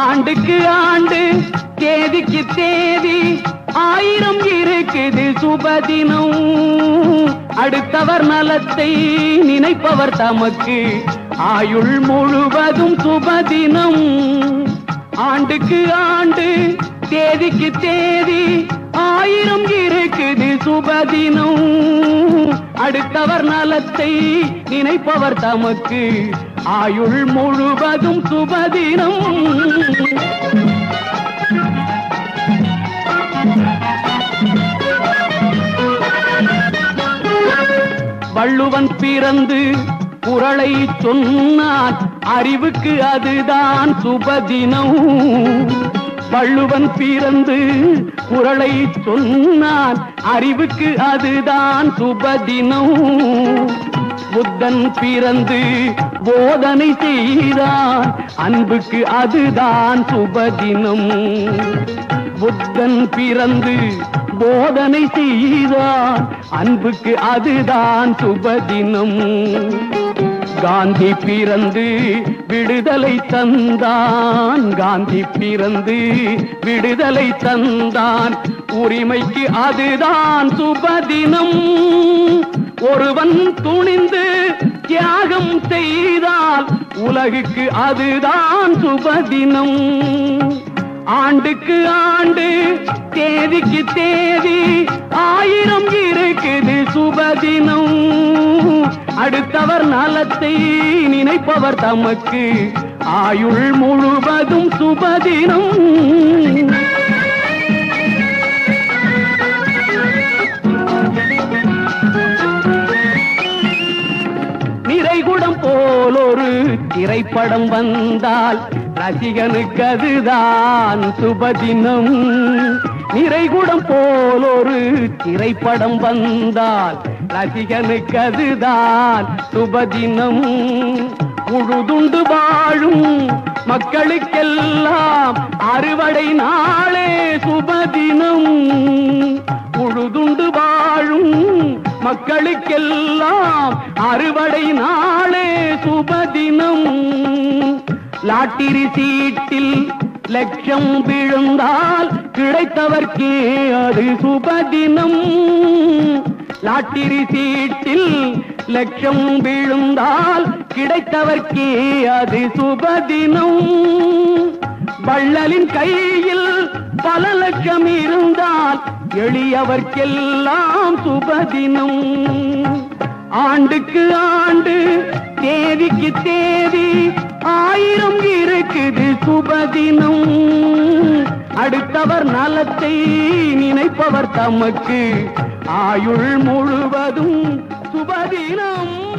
ஆண்டுக்கு ஆண்டு தேதிக்கு தேதி ஆயிரம் இருக்குது சுபதினம். அடுத்தவர் நலத்தை நினைப்பவர் தமக்கு ஆயுள் முழுவதும் சுபதினம். ஆண்டுக்கு ஆண்டு தேதிக்கு தேதி ஆயிரம் இருக்குது சுபதினம். அடுத்தவர் நலத்தை நினைப்பவர் தமக்கு. ஆயுள் முழுவதும் சுபதினம். வள்ளுவன் பிறந்து குரலை சொன்னான் அறிவுக்கு அதுதான் சுபதினம். வள்ளுவன் பிறந்து குரலை சொன்னான். அறிவுக்கு அதுதான் சுபதினம். புத்தன் பிறந்து போதனை செய்தான். அன்புக்கு அதுதான் சுபதினம். புத்தன் பிறந்து போதனை செய்தான். அன்புக்கு அதுதான் சுபதினம். காந்தி பிறந்து விடுதலை தந்தான். காந்தி பிறந்து விடுதலை தந்தான். உரிமைக்கு அதுதான் சுபதினம். ஒருவன் துணிந்து தியாகம் செய்தால் உலகுக்கு அதுதான் சுபதினம். ஆண்டுக்கு ஆண்டு தேதிக்கு தேதி ஆயிரம் இருக்குது சுபதினம். அடுத்தவர் நலத்தை நினைப்பவர் தமக்கு. ஆயுள் முழுவதும் சுபதினம். நிறைகுடம் போலொரு திரைப்படம் வந்தால் ரசிகனுக்கு அதுதான் சுபதினம். நிறைகுடம் போல் ஒரு திரைப்படம் வந்தால் ரசிகனுக்கு அதுதான் சுபதினம் முழுதுண்டு வாழும் மக்களுக்கெல்லாம் அறுவடை நாளே சுபதினம். முழுதுண்டு வாழும் மக்களுக்கெல்லாம் அறுவடை நாளே சுபதினம். லாட்டிரி சீட்டில் லட்சம் விழுந்தால் கிடைத்தவர்க்கே அது சுபதினம். லாட்டிரி சீட்டில் லட்சம் விழுந்தால் கிடைத்தவர்க்கே அது சுபதினம். வள்ளலின் கையில் பல லட்சம் இருந்தால் எளியவர்க்கெல்லாம் சுபதினம். ஆண்டுக்கு ஆண்டு தேதிக்கு தேதி ஆயிரம் இருக்குது சுபதினம். அடுத்தவர் நலத்தை நினைப்பவர் தமக்கு. ஆயுள் முழுவதும் சுபதினம்.